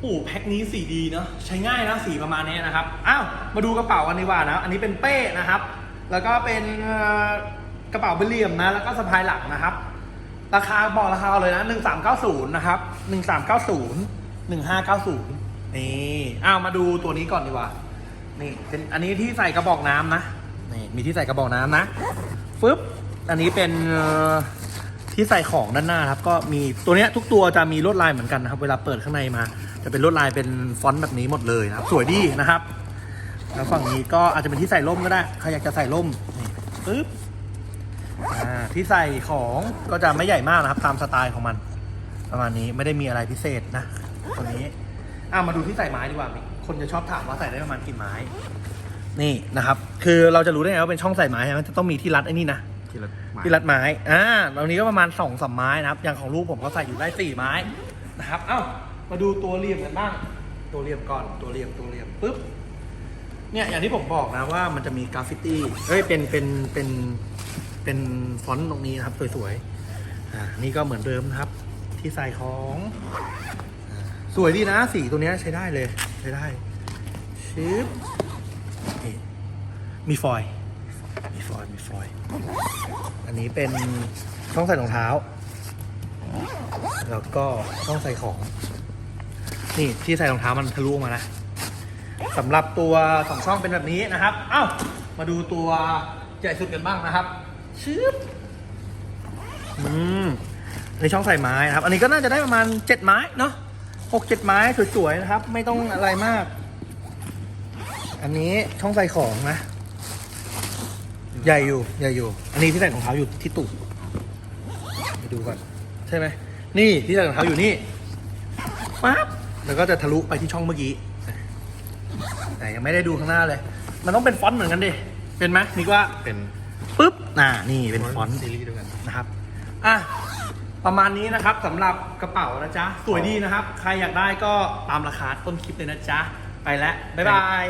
โอ้แพ็คนี้สีดีเนาะใช้ง่ายนะสีประมาณนี้นะครับอ้าวมาดูกระเป๋ากันดีกว่านะ อันนี้เป็นเป้นะครับ แล้วก็เป็นกระเป๋าเบลเลียมนะ แล้วก็สะพายหลังนะครับ ราคาบอกราคาเลยนะ1390นะครับ1390 1590นี่อ้าวมาดูตัวนี้ก่อนดีกว่า นี่เป็นอันนี้ที่ใส่กระบอกน้ำนะนี่มีที่ใส่กระบอกน้ำนะฟึบอันนี้เป็นที่ใส่ของด้านหน้าครับ ก็มีตัวเนี้ยทุกตัวจะมีลวดลายเหมือนกันนะครับ เวลาเปิดข้างในมา จะเป็นลวดลายเป็นฟอนต์แบบนี้หมดเลยนะครับ สวยดีนะครับ แล้วฝั่งนี้ก็อาจจะเป็นที่ใส่ร่มก็ได้ใครอยากจะใส่ร่มนี่ปึ๊บอ่าที่ใส่ของก็จะไม่ใหญ่มากนะครับ ตามสไตล์ของมัน ประมาณนี้ไม่ได้มีอะไรพิเศษนะตัวนี้อ่ามาดูที่ใส่ไม้ดีกว่าคนจะชอบถามว่าใส่ได้ประมาณกี่ไม้ นี่นะครับ คือเราจะรู้ได้ไงว่าเป็นช่องใส่ไม้ใช่ไหมจะต้องมีที่รัดไอ้นี่นะทีละไม้ที่รัดไม้อ่าตรงนี้ก็ประมาณสองสามไม้นะครับ อย่างของลูกผมก็ใส่อยู่ได้สี่ไม้นะครับ เอ้า มาดูตัวเหลี่ยมกันบ้าง ตัวเหลี่ยมก่อนตัวเหลี่ยมตัวเหลี่ยมปุ๊บเนี่ยอย่างที่ผมบอกนะว่ามันจะมีกราฟฟิตี้เอ้ยเป็นเป็นเป็นเป็นฟอนต์ตรงนี้นะครับสวยๆอ่านี่ก็เหมือนเดิมนะครับ ที่ใส่ของอ่าสวยดีนะสีตัวเนี้ยใช้ได้เลยใช้ได้ชิปนี่มีฟอยล์มีฟอยล์มีฟอยล์อันนี้เป็นช่องใส่รองเท้า แล้วก็ช่องใส่ของ นี่ที่ใส่รองเท้ามันทะลุออกมานะสำหรับตัวสองช่องเป็นแบบนี้นะครับ เอ้า มาดูตัวใหญ่สุดกันบ้างนะครับชึบอืมในช่องใส่ไม้นะครับ อันนี้ก็น่าจะได้ประมาณเจ็ดไม้เนาะหกเจ็ดไม้สวยๆนะครับ ไม่ต้องอะไรมาก อันนี้ช่องใส่ของนะ ใหญ่อยู่ใหญ่อยู่ อันนี้ที่ใส่รองเท้าอยู่ที่ตูดไปดูก่อนใช่ไหมนี่ที่ใส่รองเท้าอยู่นี่ปั๊บ แล้วก็จะทะลุไปที่ช่องเมื่อกี้แต่ยังไม่ได้ดูข้างหน้าเลย มันต้องเป็นฟอนต์เหมือนกันดิ เป็นไหมนี่ว่าเป็นปุ๊บอ่านี่เป็นฟอนต์ซีรีส์เด้วยวกันนะครับอะประมาณนี้นะครับสำหรับกระเป๋านะจ๊ะ สวยดีนะครับ ใครอยากได้ก็ตามราคาต้นคลิปเลยนะจ๊ะ ไปแล้ว บ๊ายบาย